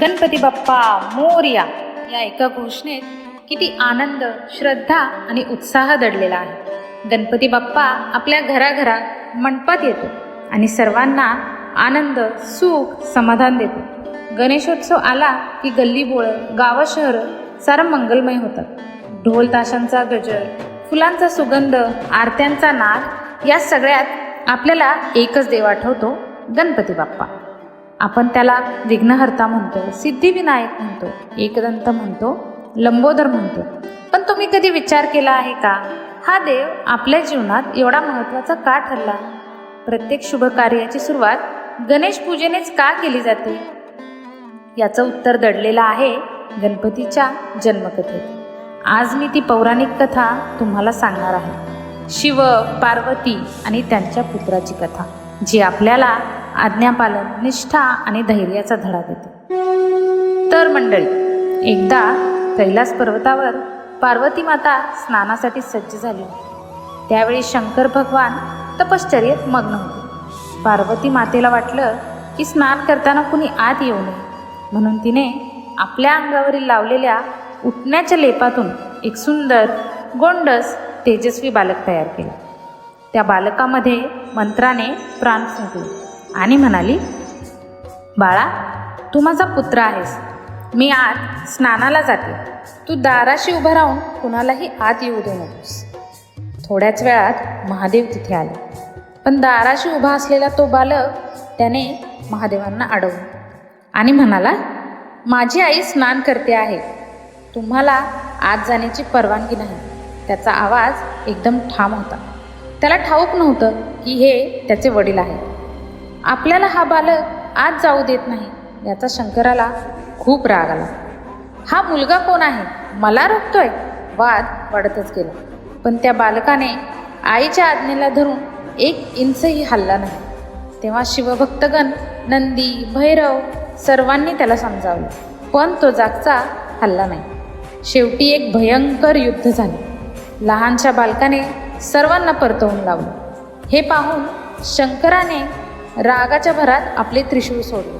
गणपती बाप्पा मोर्या या एका घोषणेत किती आनंद श्रद्धा आणि उत्साह दडलेला आहे. गणपती बाप्पा आपल्या घराघरात मंडपात येतो आणि सर्वांना आनंद सुख समाधान देतो. गणेशोत्सव आला की गल्ली बोळं गावं शहरं सारं मंगलमय होतं. ढोल ताशांचा गजर फुलांचा सुगंध आरत्यांचा नाद या सगळ्यात आपल्याला एकच देव आठवतो गणपती बाप्पा. आपण त्याला विघ्नहर्ता म्हणतो सिद्धिविनायक म्हणतो एकदंत म्हणतो लंबोदर म्हणतो. पण तुम्ही कधी विचार केला आहे का? हा देव आपल्या जीवनात एवढा महत्त्वाचा का ठरला? प्रत्येक शुभ कार्याची सुरुवात गणेश पूजेनेच का केली जाते? याचं उत्तर दडलेलं आहे गणपतीच्या जन्मकथेत. आज मी ती पौराणिक कथा तुम्हाला सांगणार आहे. शिव पार्वती आणि त्यांच्या पुत्राची कथा जी आपल्याला आज्ञापालन निष्ठा आणि धैर्याचा धडा देते. तर मंडळी एकदा कैलास पर्वतावर पार्वती माता स्नानासाठी सज्ज झाली त्यावेळी शंकर भगवान तपश्चर्येत मग्न होते. पार्वती मातेला वाटलं की स्नान करताना कुणी आत येऊ नये. म्हणून तिने आपल्या अंगावरील लावलेल्या उठण्याच्या लेपातून एक सुंदर गोंडस तेजस्वी बालक तयार केला. त्या बालकामध्ये मंत्राने प्राण फुंकले आणि म्हणाली बाळा तू माझा पुत्र आहेस. मी आत स्नानाला जाते. तू दाराशी उभं राहून कुणालाही आत येऊ देऊ नकोस. थोड्याच वेळात महादेव तिथे आले. पण दाराशी उभा असलेला तो बालक त्याने महादेवांना अडवलं आणि म्हणाला माझी आई स्नान करते आहे. तुम्हाला आत जाण्याची परवानगी नाही. त्याचा आवाज एकदम ठाम होता. त्याला ठाऊक नव्हतं की हे त्याचे वडील आहेत. आपल्याला हा बालक आत जाऊ देत नाही याचा शंकराला खूप राग आला. हा मुलगा कोण आहे? मला रोखतोय वाद वाढतच गेला. पण त्या बालकाने आईच्या आज्ञेला धरून एक इंचही हल्ला नाही. तेव्हा शिवभक्तगण नंदी भैरव सर्वांनी त्याला समजावलं पण तो जागचा हल्ला नाही. शेवटी एक भयंकर युद्ध झाले. लहानशा बालकाने सर्वांना परतवून लावलं. हे पाहून शंकराने रागाच्या भरात आपले त्रिशूळ सोडले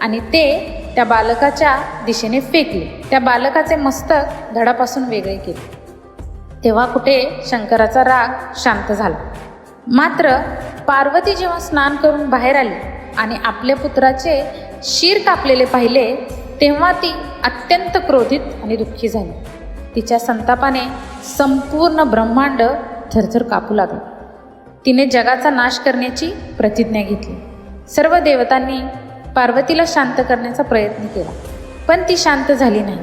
आणि ते त्या बालकाच्या दिशेने फेकले. त्या बालकाचे मस्तक धडापासून वेगळे केले. तेव्हा कुठे शंकराचा राग शांत झाला. मात्र पार्वती जेव्हा स्नान करून बाहेर आली आणि आपल्या पुत्राचे शीर कापलेले पाहिले तेव्हा ती अत्यंत क्रोधित आणि दुःखी झाली. तिच्या संतापाने संपूर्ण ब्रह्मांड थरथर कापू लागलं. तिने जगाचा नाश करण्याची प्रतिज्ञा घेतली. सर्व देवतांनी पार्वतीला शांत करण्याचा प्रयत्न केला पण ती शांत झाली नाही.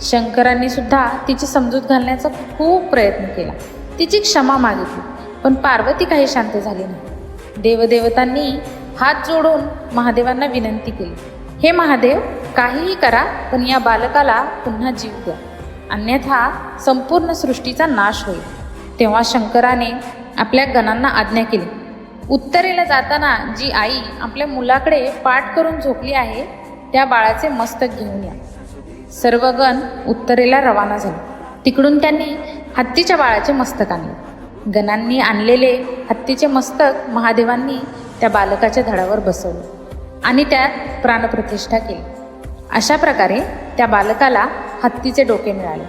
शंकरांनी सुद्धा तिची समजूत घालण्याचा खूप प्रयत्न केला. तिची क्षमा मागितली पण पार्वती काही शांत झाली नाही. देवदेवतांनी हात जोडून महादेवांना विनंती केली हे महादेव काहीही करा पण या बालकाला पुन्हा जीव द्या. अन्यथा संपूर्ण सृष्टीचा नाश होईल. तेव्हा शंकराने आपल्या गणांना आज्ञा केली. उत्तरेला जाताना जी आई आपल्या मुलाकडे पाठ करून झोपली आहे त्या बाळाचे मस्तक घेऊन या. सर्व गण उत्तरेला रवाना झाले. तिकडून त्यांनी हत्तीच्या बाळाचे मस्तक आणले. गणांनी आणलेले हत्तीचे मस्तक महादेवांनी त्या बालकाच्या धडावर बसवले आणि त्यात प्राणप्रतिष्ठा केली. अशा प्रकारे त्या बालकाला हत्तीचे डोके मिळाले.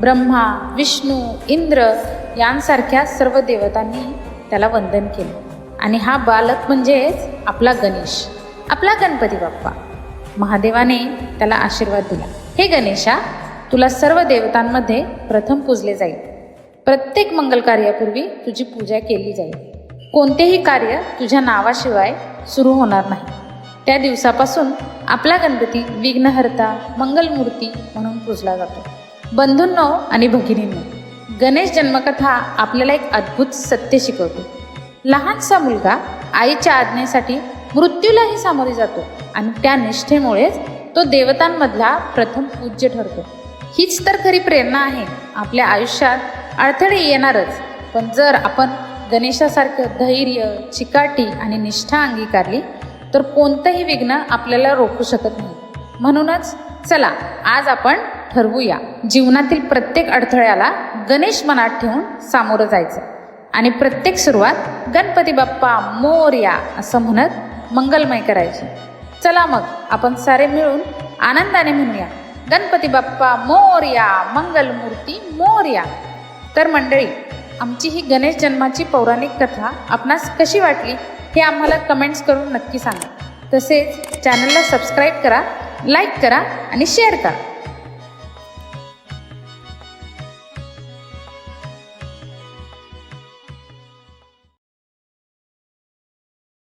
ब्रह्मा विष्णू इंद्र यांसारख्या सर्व देवतांनी त्याला वंदन केले. आणि हा बालक म्हणजेच आपला गणेश आपला गणपती बाप्पा. महादेवाने त्याला आशीर्वाद दिला. हे गणेशा तुला सर्व देवतांमध्ये प्रथम पूजले जाईल. प्रत्येक मंगल कार्यापूर्वी तुझी पूजा केली जाईल. कोणतेही कार्य तुझ्या नावाशिवाय सुरू होणार नाही. त्या दिवसापासून आपला गणपती विघ्नहर्ता मंगलमूर्ती म्हणून पूजला जातो. बंधूंनो आणि भगिनींनो गणेश जन्मकथा आपल्याला एक अद्भुत सत्य शिकवते. लहानसा मुलगा आईच्या आज्ञेसाठी मृत्यूलाही सामोरे जातो आणि त्या निष्ठेमुळेच तो देवतांमधला प्रथम पूज्य ठरतो. हीच तर खरी प्रेरणा आहे. आपल्या आयुष्यात अडथळे येणारच. पण जर आपण गणेशासारखं धैर्य चिकाटी आणि निष्ठा अंगीकारली तर कोणतंही विघ्न आपल्याला रोखू शकत नाही. म्हणूनच चला आज आपण ठरवूया. जीवनातील प्रत्येक अडथळ्याला गणेश मनात ठेवून सामोरं जायचं. आणि प्रत्येक सुरुवात गणपती बाप्पा मोरया असं म्हणत मंगलमय करायची. चला मग आपण सारे मिळून आनंदाने म्हणूया. गणपती बाप्पा मोरया मंगलमूर्ती मोरया तर मंडळी आमची ही गणेश जन्माची पौराणिक कथा आपणास कशी वाटली हे आम्हाला कमेंट्स करून नक्की सांगा. तसेच चॅनलला सबस्क्राईब करा लाईक करा आणि शेअर करा.